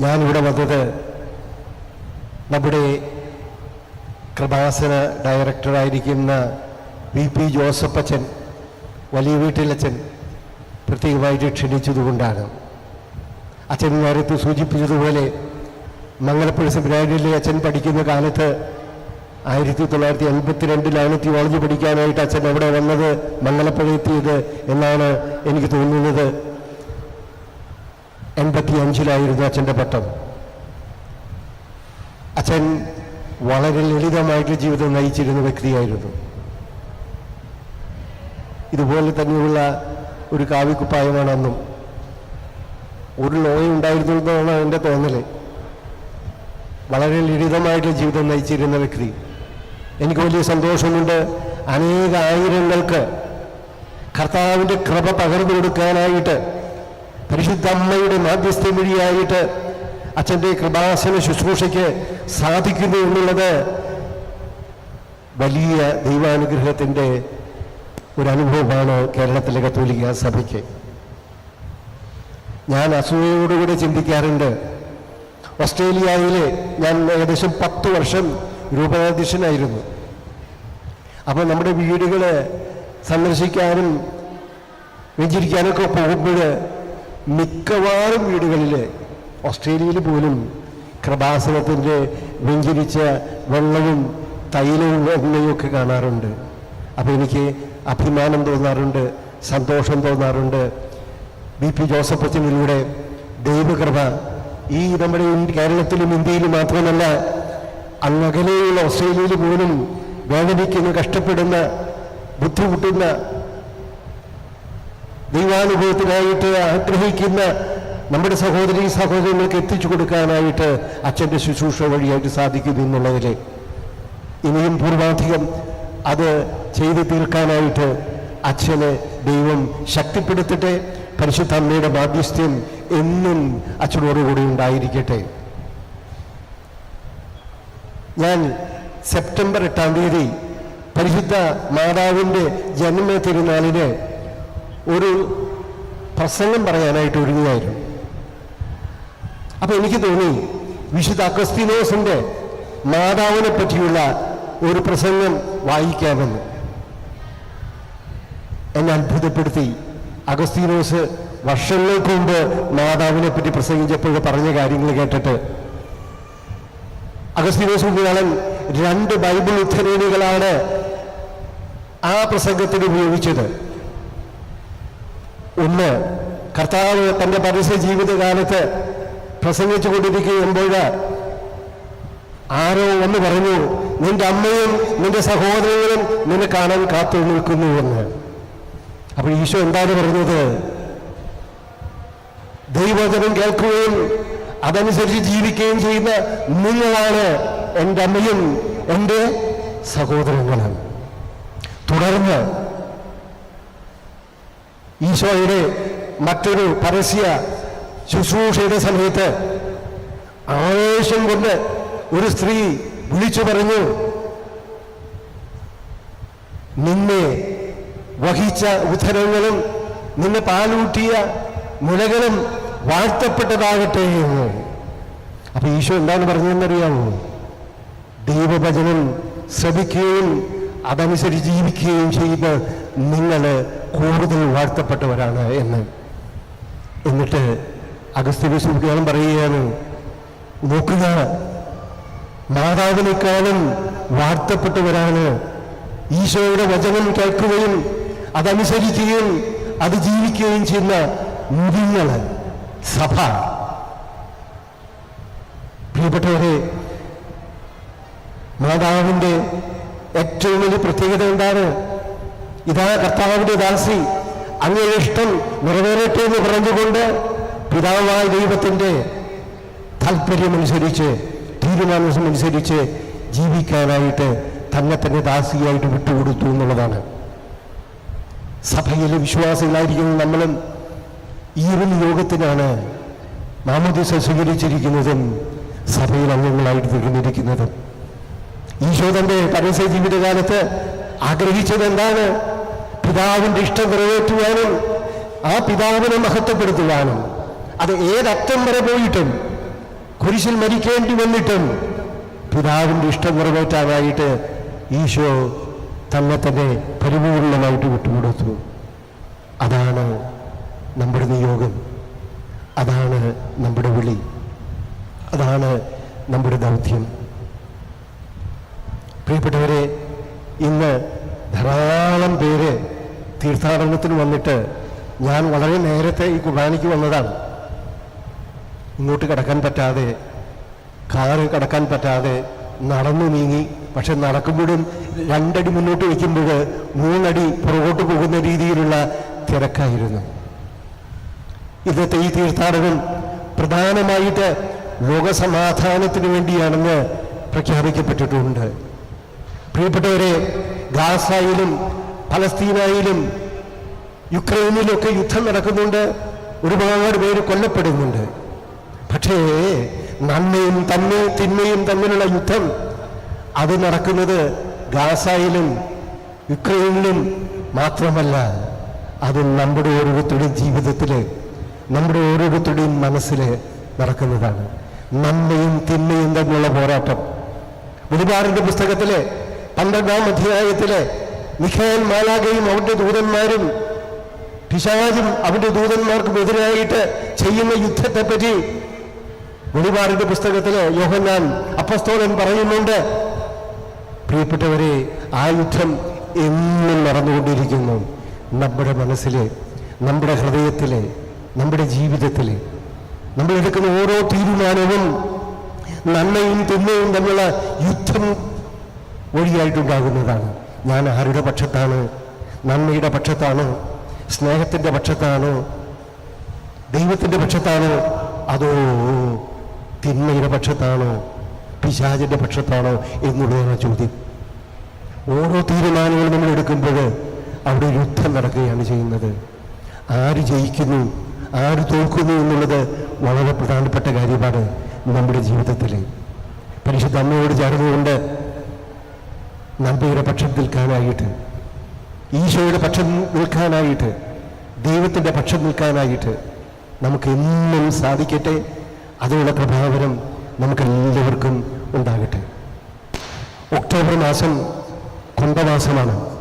ഞാനിവിടെ വന്നത് നമ്മുടെ കൃപാസന ഡയറക്ടറായിരിക്കുന്ന വി പി ജോസഫ് വലിയ വീട്ടിലച്ഛൻ പ്രത്യേകമായിട്ട് ക്ഷണിച്ചതുകൊണ്ടാണ്. അച്ഛൻ നേരത്തെ സൂചിപ്പിച്ചതുപോലെ മംഗലപ്പുഴ സെമിനാരിലെ അച്ഛൻ പഠിക്കുന്ന കാലത്ത് ആയിരത്തി തൊള്ളായിരത്തി എൺപത്തിരണ്ടിലാണ് തിയോളജി പഠിക്കാനായിട്ട് അച്ഛൻ അവിടെ വന്നത് മംഗലപ്പുഴ എത്തിയത് എന്നാണ് എനിക്ക് തോന്നുന്നത്. എൺപത്തി അഞ്ചിലായിരുന്നു അച്ഛന്റെ പട്ടം. അച്ഛൻ വളരെ ലളിതമായിട്ട് ജീവിതം നയിച്ചിരുന്ന വ്യക്തിയായിരുന്നു. ഇതുപോലെ തന്നെയുള്ള ഒരു കാവ്യക്കുപ്പായമാണ് അന്നും. ഒരു ലോയം ഉണ്ടായിരുന്നു എന്നാണ് എന്റെ തോന്നൽ വളരെ ലളിതമായിട്ട് ജീവിതം നയിച്ചിരുന്ന വ്യക്തി. എനിക്ക് വലിയ സന്തോഷമുണ്ട്. അനേകായിരങ്ങൾക്ക് കർത്താവിന്റെ കൃപ പകർന്നു കൊടുക്കാനായിട്ട് പരിശുദ്ധ അമ്മയുടെ മാധ്യസ്ഥ വഴിയായിട്ട് അച്ഛന്റെ കൃപാസന ശുശ്രൂഷയ്ക്ക് സാധിക്കുന്നു എന്നുള്ളത് വലിയ ദൈവാനുഗ്രഹത്തിന്റെ ഒരു അനുഭവമാണ് കേരളത്തിലെ കത്തോലിക്ക സഭയ്ക്ക്. ഞാൻ അസൂയയോടുകൂടി ചിന്തിക്കാറുണ്ട്. ഓസ്ട്രേലിയയിൽ ഞാൻ ഏകദേശം പത്ത് വർഷം രൂപതാധ്യക്ഷനായിരുന്നു. അപ്പോൾ നമ്മുടെ വീടുകൾ സന്ദർശിക്കാനും വെഞ്ചിരിക്കാനൊക്കെ പോകുമ്പോൾ മിക്കവാറും വീടുകളിൽ ഓസ്ട്രേലിയയിൽ പോലും കൃപാസനത്തിന്റെ വെഞ്ചരിച്ച വെള്ളവും തൈലവും എണ്ണയും ഒക്കെ കാണാറുണ്ട്. അപ്പോൾ എനിക്ക് അഭിമാനം തോന്നാറുണ്ട് സന്തോഷം തോന്നാറുണ്ട്. ബി പി ജോസഫ് അച്ഛനിലൂടെ ദൈവകൃപ ഈ നമ്മുടെ കേരളത്തിലും ഇന്ത്യയിലും മാത്രമല്ല അങ്ങകലെയുള്ള ഓസ്ട്രേലിയയിൽ പോലും വേദനിക്കുന്ന കഷ്ടപ്പെടുന്ന ബുദ്ധിമുട്ടുന്ന ദൈവാനുഭവത്തിനായിട്ട് ആഗ്രഹിക്കുന്ന നമ്മുടെ സഹോദരി സഹോദരങ്ങൾക്ക് എത്തിച്ചു കൊടുക്കാനായിട്ട് അച്ഛന്റെ ശുശ്രൂഷ വഴിയായിട്ട് സാധിക്കുന്നു എന്നുള്ളതിൽ ഇനിയും പൂർവാധികം അത് ചെയ്തു തീർക്കാനായിട്ട് അച്ഛനെ ദൈവം ശക്തിപ്പെടുത്തട്ടെ പരിശുദ്ധ അമ്മയുടെ ബാധ്യസ്ഥ്യം എന്നും അച്ഛനോടുകൂടി ഉണ്ടായിരിക്കട്ടെ. ഞാൻ സെപ്റ്റംബർ എട്ടാം തീയതി പരിശുദ്ധ മാതാവിന്റെ ജന്മ തിരുനാളിന് ഒരു പ്രസംഗം പറയാനായിട്ട് ഒരുങ്ങുമായിരുന്നു. അപ്പൊ എനിക്ക് തോന്നി വിശുദ്ധ അഗസ്തീനോസിന്റെ മാതാവിനെ പറ്റിയുള്ള ഒരു പ്രസംഗം വായിക്കാമെന്ന്. എന്നെ അത്ഭുതപ്പെടുത്തി. അഗസ്തീനോസ് വർഷങ്ങൾക്ക് മുമ്പ് മാതാവിനെ പറ്റി പ്രസംഗിച്ചപ്പോൾ പറഞ്ഞ കാര്യങ്ങൾ കേട്ടിട്ട് അഗസ്തീനോസ് പുണ്യാളൻ രണ്ട് ബൈബിൾ ഉദ്ധരണികളാണ് ആ പ്രസംഗത്തിന് ഉപയോഗിച്ചത്. ഒന്ന് കർത്താവ് തന്റെ പരസ്യ ജീവിതകാലത്ത് പ്രസംഗിച്ചു കൊണ്ടിരിക്കുമ്പോൾ ആരോ ഒന്ന് പറഞ്ഞു നിന്റെ അമ്മയും നിന്റെ സഹോദരങ്ങളും നിന്നെ കാണാൻ കാത്തു നിൽക്കുന്നു എന്ന്. അപ്പോൾ ഈശോ എന്താണ് പറഞ്ഞത്? ദൈവവചനം കേൾക്കുകയും അതനുസരിച്ച് ജീവിക്കുകയും ചെയ്യുന്ന നിങ്ങളാണ് എന്റെ അമ്മയും എന്റെ സഹോദരങ്ങളും. തുടർന്ന് ഈശോയുടെ മറ്റൊരു പരസ്യ ശുശ്രൂഷയുടെ സമയത്ത് ആവേശം കൊണ്ട് ഒരു സ്ത്രീ വിളിച്ചു പറഞ്ഞു നിന്നെ വഹിച്ച ഉദ്ധരങ്ങളും നിന്നെ പാലൂട്ടിയ മുലകളും വാഴ്ത്തപ്പെട്ടതാകട്ടെ എന്ന്. അപ്പൊ ഈശോ എന്താണ് പറഞ്ഞതെന്നറിയാമോ? ദൈവഭജനം ശ്രമിക്കുകയും അതനുസരിച്ച് ജീവിക്കുകയും ചെയ്ത് നിങ്ങൾ കൂടുതൽ വാഴ്ത്തപ്പെട്ടവരാണ് എന്ന്. എന്നിട്ട് അഗസ്ത്യ സുഖ്യാനം പറയുകയാണ് നോക്കുക മാതാവിനേക്കാളും വാഴ്ത്തപ്പെട്ടവരാണ്. ഈശോയുടെ വചനം കേൾക്കുകയും അതനുസരിക്കുകയും അത് ജീവിക്കുകയും ചെയ്യുന്ന നിങ്ങൾ സഭ. പ്രിയപ്പെട്ടവരെ മാതാവിന്റെ ഏറ്റവും വലിയ പ്രത്യേകത എന്താണ്? ഇതാ കർത്താവിന്റെ ദാസി. അങ്ങേ ഇഷ്ടം നിറവേറട്ടെ എന്ന് പറഞ്ഞുകൊണ്ട് പിതാവായ ദൈവത്തിന്റെ താല്പര്യമനുസരിച്ച് തീരുമാനമനുസരിച്ച് ജീവിക്കാനായിട്ട് തന്നെ തന്നെ ദാസിയായിട്ട് വിട്ടുകൊടുത്തു എന്നുള്ളതാണ്. സഭയിലെ വിശ്വാസികളായിരിക്കുന്ന നമ്മളും ഈ ഒരു യോഗത്തിനാണ് നാമദിശ സ്വീകരിച്ചിരിക്കുന്നതും സഭയിൽ അംഗങ്ങളായിട്ട് തീർന്നിരിക്കുന്നതും ഈശോ തന്റെ പരസ്യ ജീവിതകാലത്ത് ആഗ്രഹിച്ചത് എന്താണ് പിതാവിന്റെ ഇഷ്ടം നിറവേറ്റുവാനും ആ പിതാവിനെ മഹത്വപ്പെടുത്തുവാനും അത് ഏതറ്റം വരെ പോയിട്ടും കുരിശിൽ മരിക്കേണ്ടി വന്നിട്ടും പിതാവിന്റെ ഇഷ്ടം നിറവേറ്റാനായിട്ട് ഈശോ തന്നെ തന്നെ പരിപൂർണമായിട്ട് വിട്ടുകൊടുത്തു. അതാണ് നമ്മുടെ നിയോഗം. അതാണ് നമ്മുടെ വിളി. അതാണ് നമ്മുടെ ദൗത്യം. പ്രിയപ്പെട്ടവരെ ഇന്ന് ധാരാളം പേര് തീർത്ഥാടനത്തിന് വന്നിട്ട് ഞാൻ വളരെ നേരത്തെ ഈ കുർബാനയ്ക്ക് വന്നതാണ്. ഇങ്ങോട്ട് കിടക്കാൻ പറ്റാതെ കാറ് കിടക്കാൻ പറ്റാതെ നടന്നു നീങ്ങി. പക്ഷെ നടക്കുമ്പോഴും രണ്ടടി മുന്നോട്ട് വയ്ക്കുമ്പോൾ മൂന്നടി പുറകോട്ട് പോകുന്ന രീതിയിലുള്ള തിരക്കായിരുന്നു. ഇന്നത്തെ ഈ തീർത്ഥാടകൻ പ്രധാനമായിട്ട് ലോകസമാധാനത്തിന് വേണ്ടിയാണെന്ന് പ്രഖ്യാപിക്കപ്പെട്ടിട്ടുണ്ട്. പ്രിയപ്പെട്ടവരെ ഗാസയിലും പലസ്തീനായിലും യുക്രൈനിലൊക്കെ യുദ്ധം നടക്കുന്നുണ്ട് ഒരുപാട് പേര് കൊല്ലപ്പെടുന്നുണ്ട്. പക്ഷേ നന്മയും തന്മയും തിന്മയും തമ്മിലുള്ള യുദ്ധം അത് നടക്കുന്നത് ഗാസയിലും യുക്രൈനിലും മാത്രമല്ല അത് നമ്മുടെ ഓരോരുത്തരുടെയും ജീവിതത്തിൽ നമ്മുടെ ഓരോരുത്തരുടെയും മനസ്സിൽ നടക്കുന്നതാണ്. നന്മയും തിന്മയും തമ്മിലുള്ള പോരാട്ടം. ഒരുപാടിന്റെ പുസ്തകത്തിലെ പന്ത്രണ്ടാം അധ്യായത്തിലെ മിഖായൽ മാലാഖയും അവന്റെ ദൂതന്മാരും പിശാജും അവന്റെ ദൂതന്മാർക്കും എതിരായിട്ട് ചെയ്യുന്ന യുദ്ധത്തെപ്പറ്റി വെളിപാടിന്റെ പുസ്തകത്തിൽ യോഹന്നാൻ അപ്പസ്തോലൻ പറയുന്നുണ്ട്. പ്രിയപ്പെട്ടവരെ ആ യുദ്ധം എന്നും നടന്നുകൊണ്ടിരിക്കുന്നു. നമ്മുടെ മനസ്സിലെ നമ്മുടെ ഹൃദയത്തിലെ നമ്മുടെ ജീവിതത്തിലെ. നമ്മൾ എടുക്കുന്ന ഓരോ തീരുമാനവും നന്മയും തിന്മയും തമ്മിലുള്ള യുദ്ധം വഴിയായിട്ടുണ്ടാകുന്നതാണ്. ഞാൻ ആരുടെ പക്ഷത്താണ്? നന്മയുടെ പക്ഷത്താണോ. സ്നേഹത്തിന്റെ പക്ഷത്താണോ. ദൈവത്തിന്റെ പക്ഷത്താണോ. അതോ തിന്മയുടെ പക്ഷത്താണോ? പിശാചിന്റെ പക്ഷത്താണോ എന്നുള്ളതാണ് ചോദ്യം. ഓരോ തീരുമാനങ്ങളും നമ്മൾ എടുക്കുമ്പോൾ അവിടെ യുദ്ധം നടക്കുകയാണ് ചെയ്യുന്നത്. ആര് ജയിക്കുന്നു ആര് തോൽക്കുന്നു എന്നുള്ളത് വളരെ പ്രധാനപ്പെട്ട കാര്യമാണ് നമ്മുടെ ജീവിതത്തിൽ. പരിശുദ്ധ അമ്മയോട് ചേർന്നുകൊണ്ട് നന്മയുടെ പക്ഷം നിൽക്കാനായിട്ട് ഈശോയുടെ പക്ഷം നിൽക്കാനായിട്ട് ദൈവത്തിന്റെ പക്ഷം നിൽക്കാനായിട്ട് നമുക്ക് എന്നും സാധിക്കട്ടെ. അതിനുള്ള പ്രഭാവനം നമുക്കെല്ലാവർക്കും ഉണ്ടാകട്ടെ. ഒക്ടോബർ മാസം കുംഭമാസമാണ്.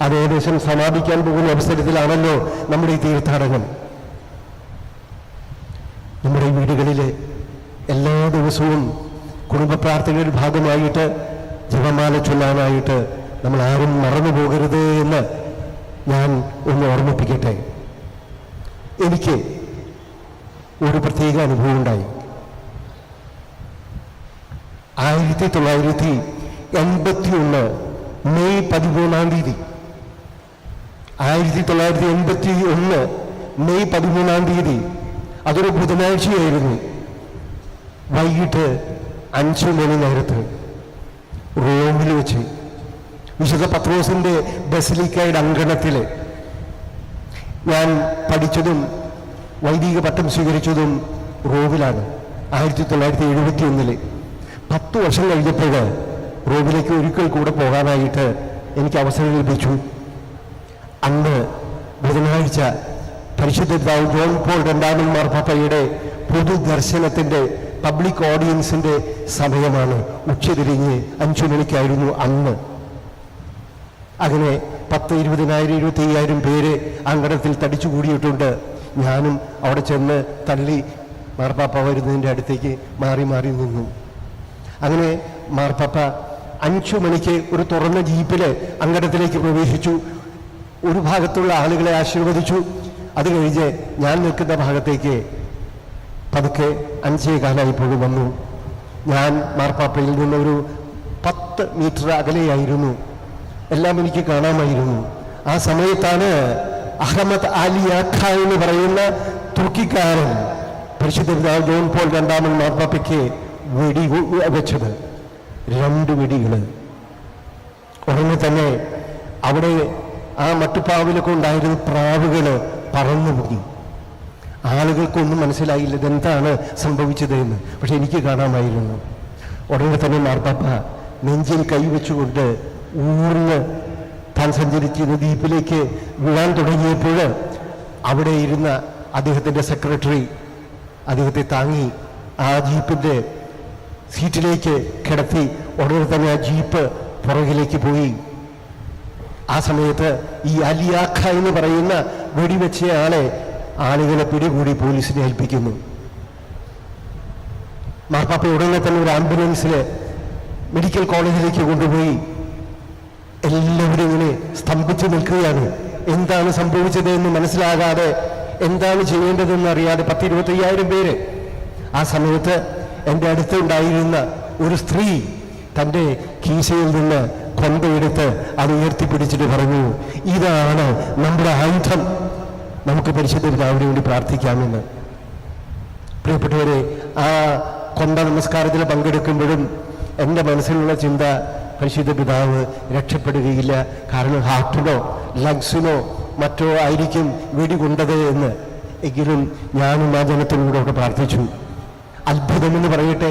അത് ഏകദേശം സമാപിക്കാൻ പോകുന്ന അവസരത്തിലാണല്ലോ നമ്മുടെ ഈ തീർത്ഥാടനം. നമ്മുടെ വീടുകളിലെ എല്ലാ ദിവസവും കുടുംബ പ്രാർത്ഥനയുടെ ഭാഗമായിട്ട് ജപമാല ചൊല്ലാനായിട്ട് നമ്മൾ ആരും മറന്നു പോകരുത് എന്ന് ഞാൻ ഒന്ന് ഓർമ്മിപ്പിക്കട്ടെ. എനിക്ക് ഒരു പ്രത്യേക അനുഭവം ഉണ്ടായി. ആയിരത്തി തൊള്ളായിരത്തി എൺപത്തി ഒന്ന് മെയ് പതിമൂന്നാം തീയതി. ആയിരത്തി തൊള്ളായിരത്തി എൺപത്തി ഒന്ന് മെയ് പതിമൂന്നാം തീയതി. അതൊരു ബുധനാഴ്ചയായിരുന്നു. വൈകിട്ട് അഞ്ചു മണി നേരത്ത്. റോമിൽ വെച്ച്. വിശുദ്ധ പത്രോസിന്റെ ബസിലിക്കയുടെ അങ്കണത്തിൽ ഞാൻ പഠിച്ചതും വൈദിക പട്ടം സ്വീകരിച്ചതും റോമിലാണ്. ആയിരത്തി തൊള്ളായിരത്തി എഴുപത്തി ഒന്നിൽ പത്ത് വർഷം കഴിഞ്ഞപ്പോൾ റോമിലേക്ക് ഒരിക്കൽ കൂടെ പോകാനായിട്ട് എനിക്ക് അവസരം ലഭിച്ചു. അന്ന് ബുധനാഴ്ച പരിശുദ്ധ ജോൺ പോൾ രണ്ടാമൻ മാർപ്പാപ്പയുടെ പൊതുദർശനത്തിന്റെ പബ്ലിക് ഓഡിയൻസിന്റെ സമയമാണ്. ഉച്ചതിരിഞ്ഞ് അഞ്ചു മണിക്കായിരുന്നു അന്ന്. അങ്ങനെ പത്ത് ഇരുപതിനായിരം ഇരുപത്തി അയ്യായിരം പേര് അങ്കണത്തിൽ തടിച്ചു കൂടിയിട്ടുണ്ട്. ഞാനും അവിടെ ചെന്ന് തള്ളി മാർപ്പാപ്പ വരുന്നതിന്റെ അടുത്തേക്ക് മാറി മാറി നിന്നു. അങ്ങനെ മാർപ്പാപ്പ അഞ്ചു മണിക്ക് ഒരു തുറന്ന ജീപ്പിൽ അങ്കണത്തിലേക്ക് പ്രവേശിച്ചു. ഒരു ഭാഗത്തുള്ള ആളുകളെ ആശീർവദിച്ചു. അത് കഴിഞ്ഞ് ഞാൻ നിൽക്കുന്ന ഭാഗത്തേക്ക് പതുക്കെ അഞ്ചേ കാലായിപ്പോഴും വന്നു. ഞാൻ മാർപ്പാപ്പയിൽ നിന്നൊരു പത്ത് മീറ്റർ അകലെയായിരുന്നു. എല്ലാം എനിക്ക് കാണാമായിരുന്നു. ആ സമയത്താണ് അഹമ്മദ് അലി ആഖ എന്ന് പറയുന്ന തുർക്കിക്കാരൻ പരിശുദ്ധ ജോൺ പോൾ രണ്ടാമൻ മാർപ്പാപ്പയ്ക്ക് വെടി വെച്ചത്. രണ്ട് വെടികൾ ഉടനെ തന്നെ അവിടെ ആ മട്ടുപ്പാവിലൊക്കെ ഉണ്ടായിരുന്ന പ്രാവുകൾ പറന്നു പോയി ആളുകൾക്കൊന്നും മനസ്സിലായില്ല ഇതെന്താണ് സംഭവിച്ചത് എന്ന് പക്ഷെ എനിക്ക് കാണാമായിരുന്നു. ഉടനെ തന്നെ മാർപ്പാപ്പ നെഞ്ചിൽ കൈവച്ചുകൊണ്ട് ഊർന്ന് താൻ സഞ്ചരിച്ചിരുന്ന ദ്വീപിലേക്ക് വീഴാൻ തുടങ്ങിയപ്പോൾ അവിടെ ഇരുന്ന അദ്ദേഹത്തിന്റെ സെക്രട്ടറി അദ്ദേഹത്തെ താങ്ങി ആ ജീപ്പിന്റെ സീറ്റിലേക്ക് കിടത്തി ഉടനെ തന്നെ ആ ജീപ്പ് പുറകിലേക്ക് പോയി. ആ സമയത്ത് ഈ അലിയാഖ എന്ന് പറയുന്ന വെടിവെച്ചയാളെ ആളുകളെ പിടികൂടി പോലീസിനെ ഏൽപ്പിക്കുന്നു. മാർപ്പാപ്പ ഉടനെ തന്നെ ഒരു ആംബുലൻസിൽ മെഡിക്കൽ കോളേജിലേക്ക് കൊണ്ടുപോയി. എല്ലാവരും ഇങ്ങനെ സ്തംഭിച്ചു നിൽക്കുകയാണ്. എന്താണ് സംഭവിച്ചത് എന്ന് മനസ്സിലാകാതെ എന്താണ് ചെയ്യേണ്ടതെന്ന് അറിയാതെ പത്ത് ഇരുപത്തയ്യായിരം പേര്. ആ സമയത്ത് എന്റെ അടുത്തുണ്ടായിരുന്ന ഒരു സ്ത്രീ തന്റെ കീശയിൽ നിന്ന് കൊന്തയെടുത്ത് അത് ഉയർത്തിപ്പിടിച്ചിട്ട് പറഞ്ഞു ഇതാണ് നമ്മുടെ ആയുധം. നമുക്ക് പരിശുദ്ധ പിതാവിന് വേണ്ടി പ്രാർത്ഥിക്കാമെന്ന്. പ്രിയപ്പെട്ടവരെ ആ കൊണ്ട നമസ്കാരത്തിൽ പങ്കെടുക്കുമ്പോഴും എന്റെ മനസ്സിലുള്ള ചിന്ത പരിശുദ്ധ പിതാവ് രക്ഷപ്പെടുകയില്ല. കാരണം ഹാർട്ടിനോ ലങ്സിനോ മറ്റോ ആയിരിക്കും വെടികൊണ്ടത് എന്ന്. എങ്കിലും ഞാനും ആ ജനത്തിനോടൊക്കെ പ്രാർത്ഥിച്ചു. അത്ഭുതമെന്ന് പറയട്ടെ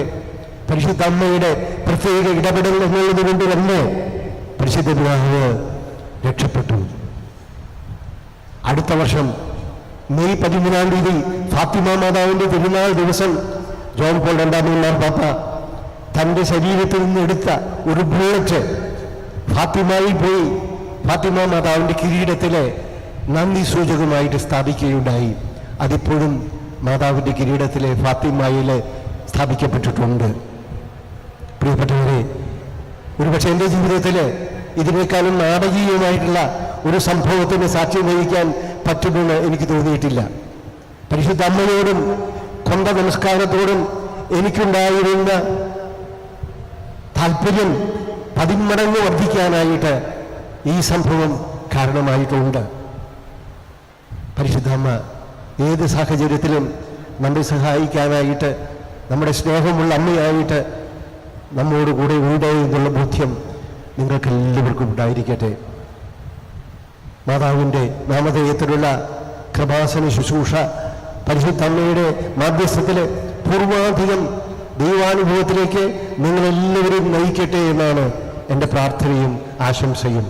പരിശുദ്ധ അമ്മയുടെ പ്രത്യേക ഇടപെടൽ എന്നുള്ളത് കൊണ്ട് തന്നെ പരിശുദ്ധ പിതാവ് രക്ഷപ്പെട്ടു. അടുത്ത വർഷം മെയ് പതിമൂന്നാം തീയതി ഫാത്തിമ മാതാവിന്റെ തിരുനാൾ ദിവസം ജോൺ പോൾ രണ്ടാമൻ പാപ്പ തന്റെ ശരീരത്തിൽ നിന്ന് എടുത്ത ഒരു ബുള്ളറ്റ് ഫാത്തിമയിൽ പോയി ഫാത്തിമ മാതാവിന്റെ കിരീടത്തിലെ നന്ദി സൂചകമായിട്ട് സ്ഥാപിക്കുകയുണ്ടായി. അതിപ്പോഴും മാതാവിന്റെ കിരീടത്തിലെ ഫാത്തിമയിൽ സ്ഥാപിക്കപ്പെട്ടിട്ടുണ്ട്. പ്രിയപ്പെട്ടവരെ ഒരുപക്ഷെ എന്റെ ജീവിതത്തിൽ ഇതിനേക്കാളും നാടകീയമായിട്ടുള്ള ഒരു സംഭവത്തിന് സാക്ഷ്യം വഹിക്കാൻ പറ്റുമെന്ന് എനിക്ക് തോന്നിയിട്ടില്ല. പരിശുദ്ധ അമ്മയോടും കൊണ്ട നമസ്കാരത്തോടും എനിക്കുണ്ടായിരുന്ന താല്പര്യം പതിമടങ്ങ് വർദ്ധിക്കാനായിട്ട് ഈ സംഭവം കാരണമായിട്ടുണ്ട്. പരിശുദ്ധ അമ്മ ഏത് സാഹചര്യത്തിലും നമ്മെ സഹായിക്കാനായിട്ട് നമ്മുടെ സ്നേഹമുള്ള അമ്മയായിട്ട് നമ്മോട് കൂടെ ഉണ്ട് എന്നുള്ള ബോധ്യം നിങ്ങൾക്ക് എല്ലാവർക്കും ഉണ്ടായിരിക്കട്ടെ. മാതാവിന്റെ നാമധേയത്തിലുള്ള കൃപാസന ശുശ്രൂഷ പരിശുദ്ധ അമ്മയുടെ മാധ്യസ്ഥത്തിൽ പൂർവാധികം ദൈവാനുഭവത്തിലേക്ക് നിങ്ങളെല്ലാവരും നയിക്കട്ടെ എന്നാണ് എന്റെ പ്രാർത്ഥനയും ആശംസയും.